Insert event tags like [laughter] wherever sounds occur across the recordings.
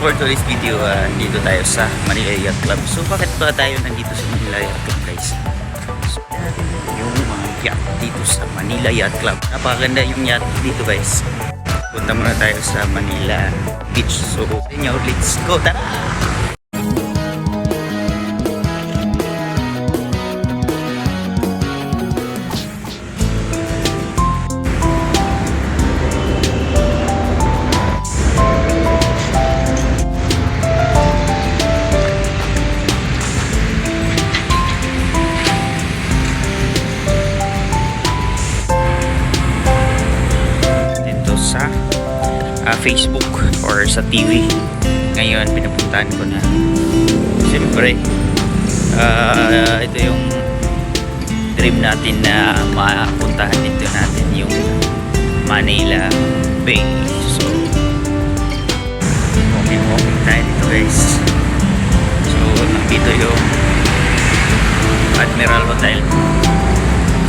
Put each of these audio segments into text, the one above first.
for today's video, uh, dito tayo sa Manila Yacht Club. So, bakit ba tayo nandito sa Manila Yacht Club, guys? So, yung mga yacht dito sa Manila Yacht Club. Napakaganda yung yacht dito, guys. Punta muna tayo sa Manila Beach. So, inyo, let's go. Tara! Ah, Facebook or sa TV. Ngayon, pinupuntahan ko na. Siyempre, ah, ito yung dream natin na mapuntahan dito natin yung Manila Bay. So, walking-walking tayo dito guys. So, nandito yung Admiral Hotel.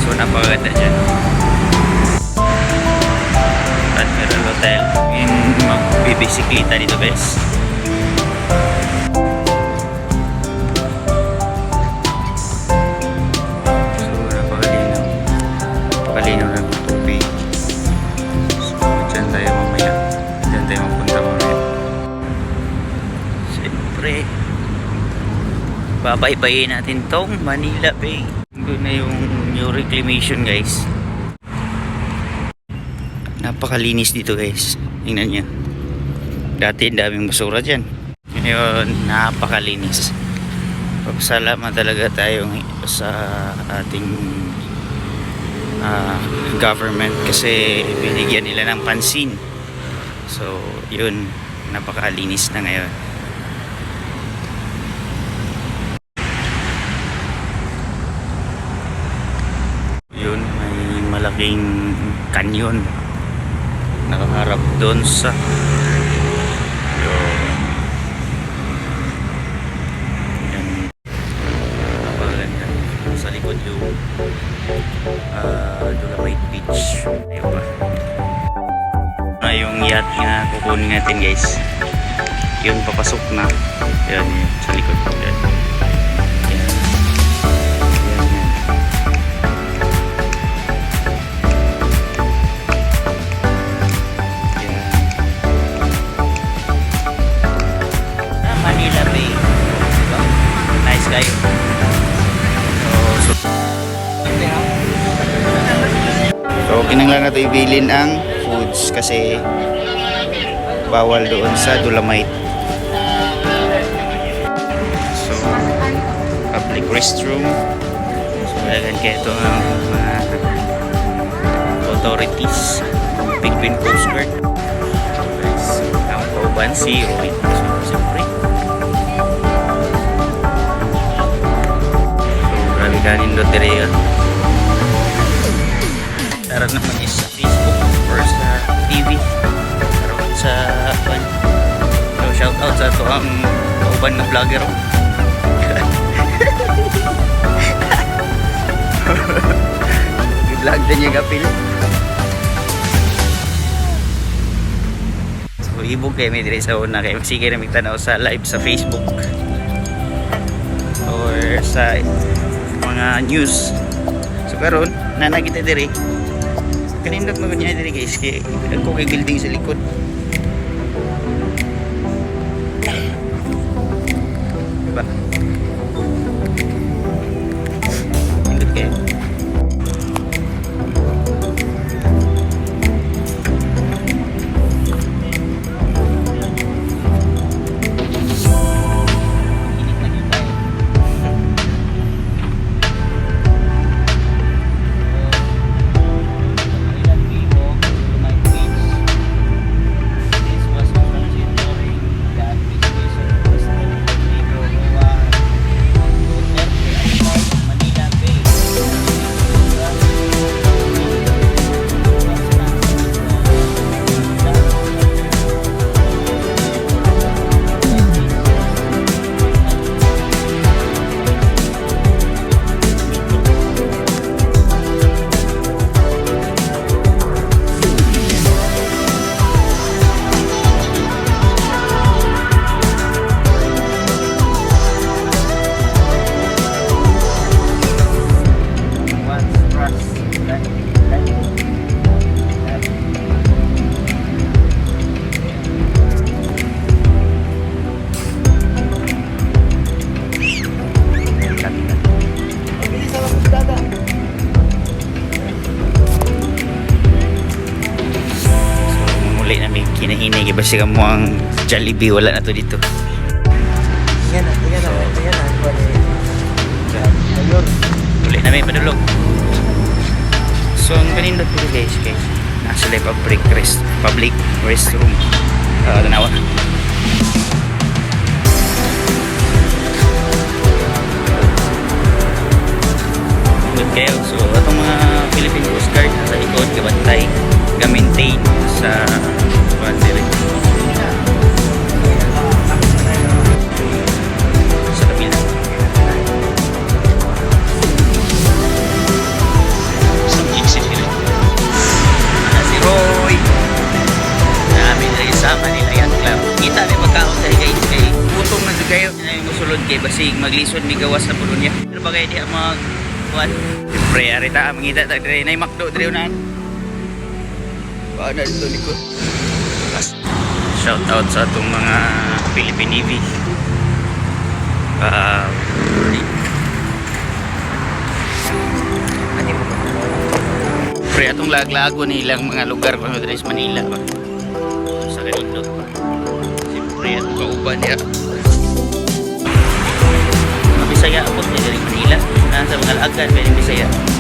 So, napakaganda dyan. Admiral Hotel. Yung magbibisikleta dito guys. So, napakalinaw. Napakalinaw ng tubig. So, dyan tayo mamaya. Dyan tayo mapunta mamaya. Siyempre, babaybayin natin tong Manila Bay. Doon na yung new reclamation guys napakalinis dito guys. Tingnan nyo. Dati daming basura dyan. Ngayon napakalinis. Pagsalamat talaga tayo sa ating ah, government kasi binigyan nila ng pansin. So yun napakalinis na ngayon. Yun may malaking kanyon nakaharap doon sa yun sa likod yung uh, Beach ayun pa na yung yacht na kukunin natin guys. Yun papasok na. Yan yun sa likod. Yan Manila Bay. Diba? Nice guy. So, so, so kinanglan na ito ibilin ang foods kasi bawal doon sa Dolomite. So, public restroom. So, kailangan kayo ito ng mga authorities. Penguin Coast Guard. Guys, ang Pauban si Roy. Kanin loteria. Tara naman is sa Facebook or sa TV. Karoon sa pan. So, shout out sa ito ang Pauban na vlogger. [laughs] I-vlog din yung kapil. So, ibog kayo may dire sa una kayo. Sige na magtanaw sa live sa Facebook or sa mga news. So, karon nana kita dire. Kanindot mo niya dire guys. Kay building sa likod. Basi ka mo ang Jollibee wala na to dito. Tingnan na, tingnan na, tingnan na. Uli na may padulog. So ang kanindot po guys guys nasa live public rest public restroom. Uh, tanawa. Good kayo. So itong mga Philippine Coast Guard nasa likod gabantay ga-maintain sa Kita may magkaon sa guys kay gutom na sa kayo. Na yung musulod kay basig maglisod mi gawas na pulo niya. Pero ba kayo di mag kuan? Siyempre, arita mangita ta dire na makdo dire na. Paano dito likod? Shout out sa atong mga Philippine Navy. Ah, Pre, atong laglago nilang mga lugar kung sa Manila. Sa kanindot atong kauban niya. Bisaya, niya dari Manila. Nasa mga laagan, pwede Bisaya.